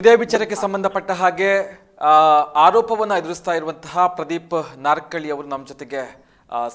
ಇದೇ ವಿಚಾರಕ್ಕೆ ಸಂಬಂಧಪಟ್ಟ ಹಾಗೆ ಆ, ಆರೋಪವನ್ನ ಎದುರಿಸ್ತಾ ಇರುವಂತಹ ಪ್ರದೀಪ್ ನಾರ್ಕಳ್ಳಿ ಅವರು ನಮ್ಮ ಜೊತೆಗೆ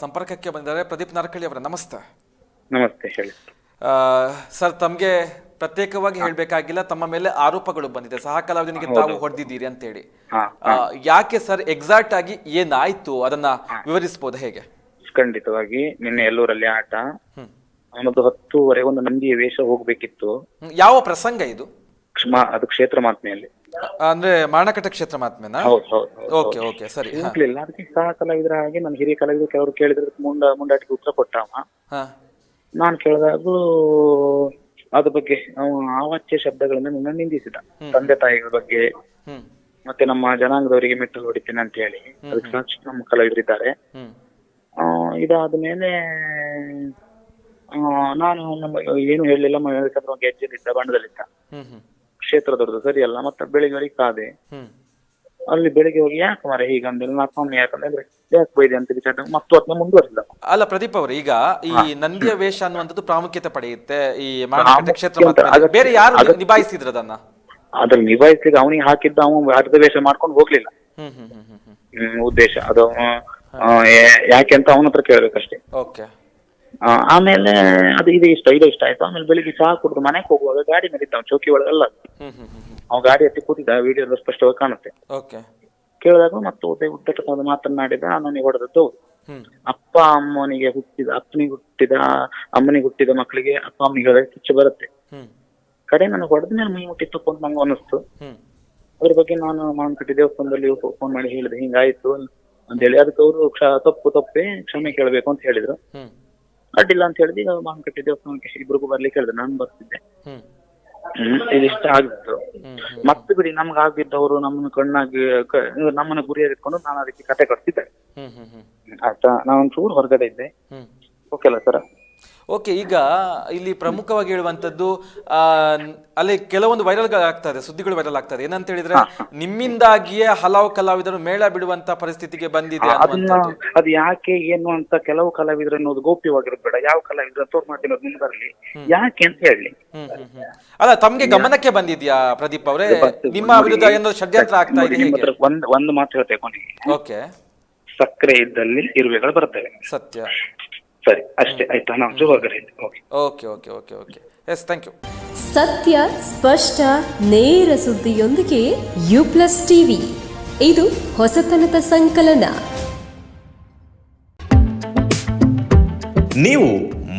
ಸಂಪರ್ಕಕ್ಕೆ ಬಂದಿದ್ದಾರೆ. ಪ್ರದೀಪ್ ನಾರ್ಕಳ್ಳಿ ಅವರ ನಮಸ್ತೆ. ನಮಸ್ತೆ ಹೇಳಿ. ಆ, ಸರ್ ತಮಗೆ ಪ್ರತ್ಯೇಕವಾಗಿ ಹೇಳಬೇಕಾಗಿಲ್ಲ ತಮ್ಮ ಮೇಲೆ ಆರೋಪಗಳು ಬಂದಿದೆ. ಸಹ ಕಲಾವಿದನಿಗೆ ತಾವು ಹೊಡೆದಿದ್ದೀರಿ ಅಂತೇಳಿ. ಯಾಕೆ ಸರ್ ಎಕ್ಸಾಕ್ಟ್ ಆಗಿ ಏನಾಯ್ತು? ಅದನ್ನ ವಿವರಿಸಬಹುದು ಹೇಗೆ? ಖಂಡಿತವಾಗಿ ನಿನ್ನೆ ಎಲ್ಲೂರಲ್ಲಿ ಆಟ. ಹ್ಮ್. ಅವನದು ಹತ್ತೂವರೆ ಒಂದು ನಂದಿಯ ವೇಷ ಹೋಗ್ಬೇಕಿತ್ತು. ಯಾವ ಪ್ರಸಂಗ ಇದು? ಕ್ಷಮ- ಅದು ಕ್ಷೇತ್ರ ಮಾತ್ಮೆಯಲ್ಲಿ ಅಂದ್ರೆ ಮಾರಣಕಟ್ಟ ಕ್ಷೇತ್ರ ಮಾತ್ಮೆನ ಹೌದು ಓಕೆ ಓಕೆ ಸರಿ ಹಾ. ಅದಕ್ಕೆ ಸಹ ಕಲಾವಿದರ ಹಾಗೆ ನನ್ನ ಹಿರಿಯ ಕಲಾವಿದರು ಕೆಲವರು ಕೇಳಿದ್ರೆ ಮುಂಡ ಮುಂಡಾಟಿಗೆ ಉತ್ತರ ಕೊಟ್ಟವ. ಹಾ. ನಾನು ಕೇಳಿದಾಗೂ ಅದ್ರ ಬಗ್ಗೆ ಅವ ಶಬ್ದಗಳಿಂದ ನನ್ನ ನಿಂದಿಸಿದ. ತಂದೆ ತಾಯಿಗಳ ಬಗ್ಗೆ ಹ್ಮ್. ಮತ್ತೆ ನಮ್ಮ ಜನಾಂಗದವರಿಗೆ ಮೆಟ್ಟಲು ಹೊಡಿತೇನೆ ಅಂತ ಹೇಳಿ. ಅದಕ್ಕೆ ಸಾಕ್ಷಿ ನಮ್ಮ ಕಲಾವಿದರಿದ್ದಾರೆ. ಹ್ಮ್. ಆ, ಇದಾದ ಮೇಲೆ ಆ, ನಾನು ನಮ್ಮ ಏನು ಹೇಳಲಿಲ್ಲ ಗೆಜ್ಜೆಲಿದ್ದ ಬಣ್ಣದಲ್ಲಿದ್ದ ಹ್ಮ್ ಹ್ಮ್. ಕ್ಷೇತ್ರ ದೊಡ್ಡದು ಸರಿಯಲ್ಲ ಮತ್ತೆ ಬೆಳಿಗ್ಗೆ ಕಾದೆ. ಅಲ್ಲಿ ಬೆಳಿಗ್ಗೆ ಹೋಗಿ ಯಾಕೆ ಈಗ ಹೀಗಂದ್ರೆ ನಾ ಸ್ವಾಮಿ ಯಾಕಂದ್ರೆ ಯಾಕೆ ಬೈದೆ ಅಂತ ವಿಚಾರ ಮತ್ತು ಅದನ್ನ ಮುಂದುವರಿಸಿದ ಅಲ್ಲ ಪ್ರದೀಪ್ ಅವರು ಈಗ ಈ ನಂದಿಯ ವೇಷ ಅನ್ನುವಂಥದ್ದು ಪ್ರಾಮುಖ್ಯತೆ ಪಡೆಯುತ್ತೆ ಈ ಮಾರುಕಟ್ಟೆ ಕ್ಷೇತ್ರ ಮಾತ್ರ ಬೇರೆ ಯಾರು ನಿಭಾಯಿಸಿದ್ರು ಅದನ್ನ? ಅದ್ರ ನಿಭಾಯಿಸ್ಲಿಕ್ಕೆ ಅವನಿಗೆ ಹಾಕಿದ್ದ ಅವನು ಅರ್ಧ ವೇಷ ಮಾಡ್ಕೊಂಡು ಹೋಗ್ಲಿಲ್ಲ. ಉದ್ದೇಶ. ಅದು ಯಾಕೆ ಅಂತ ಅವನ ಹತ್ರ ಕೇಳ್ಬೇಕಷ್ಟೇ. ಓಕೆ. ಆಮೇಲೆ ಅದು ಇದು ಇಷ್ಟ ಇದು ಇಷ್ಟ ಆಯ್ತು. ಆಮೇಲೆ ಬೆಳಿಗ್ಗೆ ಚಹಾ ಕುಡಿದು ಮನೆಗೆ ಹೋಗುವಾಗ ಗಾಡಿ ಮೇಲೆ ಇದ್ದ ಚೌಕಿ ಒಳಗೆಲ್ಲ ಅವ್ನು ಗಾಡಿ ಹತ್ತಿ ಕೂತಿದ್ದ ವಿಡಿಯೋ ಸ್ಪಷ್ಟವಾಗಿ ಕಾಣುತ್ತೆ. ಕೇಳಿದಾಗ ಮತ್ತೆ ಉದ್ದ ಉದ್ದಟವಾದ ಮಾತನಾಡಿದ ನನಗೆ ಹೊಡೆದದ್ದು. ಅಪ್ಪ ಅಮ್ಮನಿಗೆ ಹುಟ್ಟಿದ ಅಪ್ಪನಿಗೆ ಹುಟ್ಟಿದ ಅಮ್ಮನಿಗೆ ಹುಟ್ಟಿದ ಮಕ್ಕಳಿಗೆ ಅಪ್ಪ ಅಮ್ಮನಿಗೆ ಹೇಳಿದ್ರೆ ಕಿಚ್ಚು ಬರುತ್ತೆ. ಕಡೆ ನನಗೆ ಹೊಡೆದ ಮೇಲೆ ಮೈ ಮುಟ್ಟಿತ್ತು ಅಂತ ನಂಗೆ ಅನಿಸ್ತು ಅದ್ರ ಬಗ್ಗೆ ನಾನು ಮಾನ್ಕಟ್ಟಿ ದೇವಸ್ಥಾನದಲ್ಲಿ ಫೋನ್ ಮಾಡಿ ಹೇಳಿದೆ ಹಿಂಗಾಯ್ತು ಅಂತೇಳಿ ಅದಕ್ಕೆ ಅವರು ತಪ್ಪು ತಪ್ಪೇ ಕ್ಷಮೆ ಕೇಳಬೇಕು ಅಂತ ಹೇಳಿದ್ರು. ಅಡ್ಡಿಲ್ಲ ಅಂತ ಹೇಳಿದ್ವಿ ಈಗ ಮಾನ್ಕಟ್ಟಿ ದೇವಸ್ಥಾನಕ್ಕೆ ಇಬ್ರಿಗೂ ಬರ್ಲಿಕ್ಕೆ ಹೇಳಿದ್ರು. ನಾನು ಬರ್ತಿದ್ದೆ. ಹ್ಮ್. ಇದಿಷ್ಟ ಆಗಿತ್ತು. ಮತ್ತೆ ಬಿಡಿ ನಮ್ಗೆ ಆಗಿದ್ದವರು ನಮ್ಮನ್ನ ಕಣ್ಣಾಗಿ ನಮ್ಮನ್ನ ನಮ್ಮನ್ನ ಗುರಿಯಾಗಿಟ್ಕೊಂಡು ನಾನು ಅದಕ್ಕೆ ಕತೆ ಕಟ್ತಿದ್ದೆ. ಆಯ್ತಾ? ನಾನು ಚೂರು ಹೊರಗಡೆ ಇದ್ದೆ. ಓಕೆ ಅಲ್ಲ ಸರ್ ಓಕೆ ಈಗ ಇಲ್ಲಿ ಪ್ರಮುಖವಾಗಿ ಹೇಳುವಂಥದ್ದು ಆ, ಅಲ್ಲಿ ಕೆಲವೊಂದು ವೈರಲ್ ಆಗ್ತದೆ ಸುದ್ದಿಗಳು ವೈರಲ್ ಆಗ್ತದೆ ಏನಂತ ಹೇಳಿದ್ರೆ ನಿಮ್ಮಿಂದಾಗಿಯೇ ಹಲವು ಕಲಾವಿದರು ಮೇಳ ಬಿಡುವಂತ ಪರಿಸ್ಥಿತಿಗೆ ಬಂದಿದೆ ಅದನ್ನ ಅದು ಯಾಕೆ ಏನು ಅಂತ ಕೆಲವು ಕಲಾವಿದರು ಅನ್ನೋದು ಗೌಪ್ಯವಾಗಿರೋದು ಬೇಡ. ಯಾವ ಕಲಾವಿದ್ರು ತೋರ್ ಮಾಡ್ತಿರೋದು ಮುಂದೆ ಬರಲಿ. ಯಾಕೆ ಅಂತ ಹೇಳಿ. ಅಲ್ಲ ತಮ್ಗೆ ಗಮನಕ್ಕೆ ಬಂದಿದ್ಯಾ ಪ್ರದೀಪ್ ಅವರೇ? ನಿಮ್ಮ ವಿರುದ್ಧ ಏನೋ ಷಡ್ಯಂತ್ರ ಆಗ್ತಾ ಇದೆ ಒಂದ್ ಒಂದು ಮಾತು ಹೇಳ್ತೇವೆ ಕೊನೆಗೆ. ಓಕೆ. ಸಕ್ಕರೆ ಇದ್ದಲ್ಲಿ ಇರುವೆಗಳು ಬರ್ತವೆ. ಸತ್ಯ. ಸರಿ ಅಷ್ಟೇ ಆಯ್ತಾ? ನಾವು okay okay okay okay okay. Yes thank you ಸತ್ಯ ಸ್ಪಷ್ಟ ನೇರ ಸುದ್ದಿಯೊಂದಿಗೆ ಯು ಪ್ಲಸ್ ಟಿವಿ. ಇದು ಹೊಸತನದ ಸಂಕಲನ. ನೀವು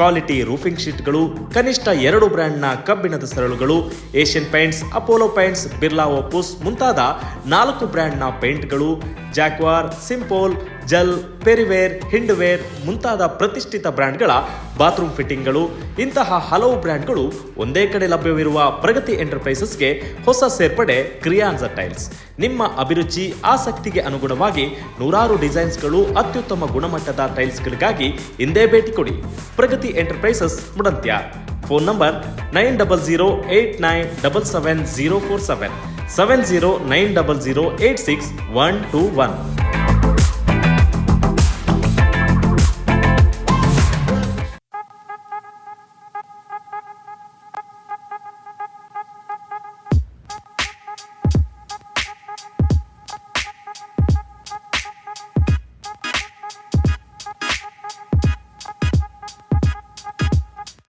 ಕ್ವಾಲಿಟಿ ರೂಫಿಂಗ್ ಶೀಟ್ಗಳು, ಕನಿಷ್ಠ ಎರಡು ಬ್ರ್ಯಾಂಡ್ನ ಕಬ್ಬಿಣದ ಸರಳುಗಳು, Asian Paints, Apollo Paints, Birla Opus ಮುಂತಾದ ನಾಲ್ಕು ಬ್ರ್ಯಾಂಡ್ನ ಪೇಂಟ್ಗಳು, ಜಾಕ್ವಾರ್, ಸಿಂಪೋಲ್, ಜಲ್, ಪೆರಿವೇರ್, ಹಿಂಡ್ವೇರ್ ಮುಂತಾದ ಪ್ರತಿಷ್ಠಿತ ಬ್ರ್ಯಾಂಡ್ಗಳ ಬಾತ್ರೂಮ್ ಫಿಟ್ಟಿಂಗ್ಗಳು. ಇಂತಹ ಹಲವು ಬ್ರ್ಯಾಂಡ್ಗಳು ಒಂದೇ ಕಡೆ ಲಭ್ಯವಿರುವ ಪ್ರಗತಿ ಎಂಟರ್ಪ್ರೈಸಸ್ಗೆ ಹೊಸ ಸೇರ್ಪಡೆ ಕ್ರಿಯಾನ್ಸ ಟೈಲ್ಸ್. ನಿಮ್ಮ ಅಭಿರುಚಿ, ಆಸಕ್ತಿಗೆ ಅನುಗುಣವಾಗಿ ನೂರಾರು ಡಿಸೈನ್ಸ್ಗಳು ಅತ್ಯುತ್ತಮ ಗುಣಮಟ್ಟದ ಟೈಲ್ಸ್ಗಳಿಗಾಗಿ ಹಿಂದೆ ಭೇಟಿ ಕೊಡಿ. Pragati enterprises ಮುಡಂತ್ಯ phone number nine double zero eight nine double seven zero four seven seven zero nine double zero eight six one two one